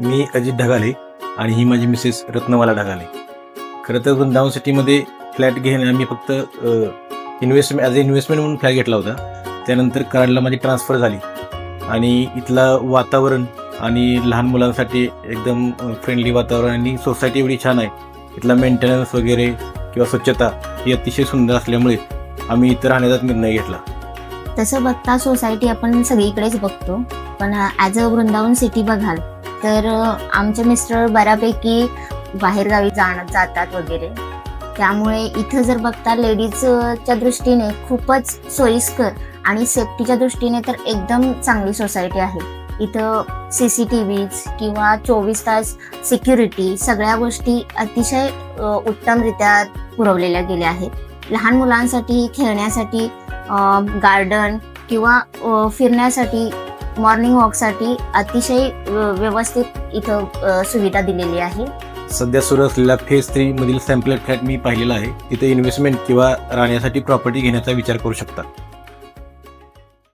मी अजित ढगाले आणि ही माझी मिसेस रत्नवाला ढगाले. खरं तर वृंदावन सिटीमध्ये फ्लॅट घेणे आम्ही फक्त इन्व्हेस्टमेंट ॲज अ इन्व्हेस्टमेंट म्हणून फ्लॅट घेतला होता. त्यानंतर कराडला माझी ट्रान्सफर झाली. आणि इथलं वातावरण आणि लहान मुलांसाठी एकदम फ्रेंडली वातावरण आणि सोसायटी एवढी छान आहे. इथला मेंटेनन्स वगैरे किंवा स्वच्छता ही अतिशय सुंदर असल्यामुळे आम्ही इथं राहण्याचा निर्णय घेतला. तसं बघता सोसायटी आपण सगळीकडेच बघतो. पण ॲज अ वृंदावन सिटी बघाल तर आमचे मिस्टर बऱ्यापैकी बाहेरगावी जाण जातात वगैरे. त्यामुळे इथं जर बघता लेडीजच्या दृष्टीने खूपच सोयीस्कर आणि सेफ्टीच्या दृष्टीने तर एकदम चांगली सोसायटी आहे. इथं सी सी टी व्हीज किंवा चोवीस तास सिक्युरिटी सगळ्या गोष्टी अतिशय उत्तमरित्या पुरवलेल्या गेल्या आहेत. लहान मुलांसाठी खेळण्यासाठी गार्डन किंवा फिरण्यासाठी मॉर्निंग वॉकसाठी अतिशय व्यवस्थित इथं सुविधा दिलेली आहे. सध्या सुरू असलेला फेज थ्री मधील सॅम्पलेट फ्लॅट मी पाहिलेला आहे. तिथे इन्व्हेस्टमेंट किंवा राहण्यासाठी प्रॉपर्टी घेण्याचा विचार करू शकता.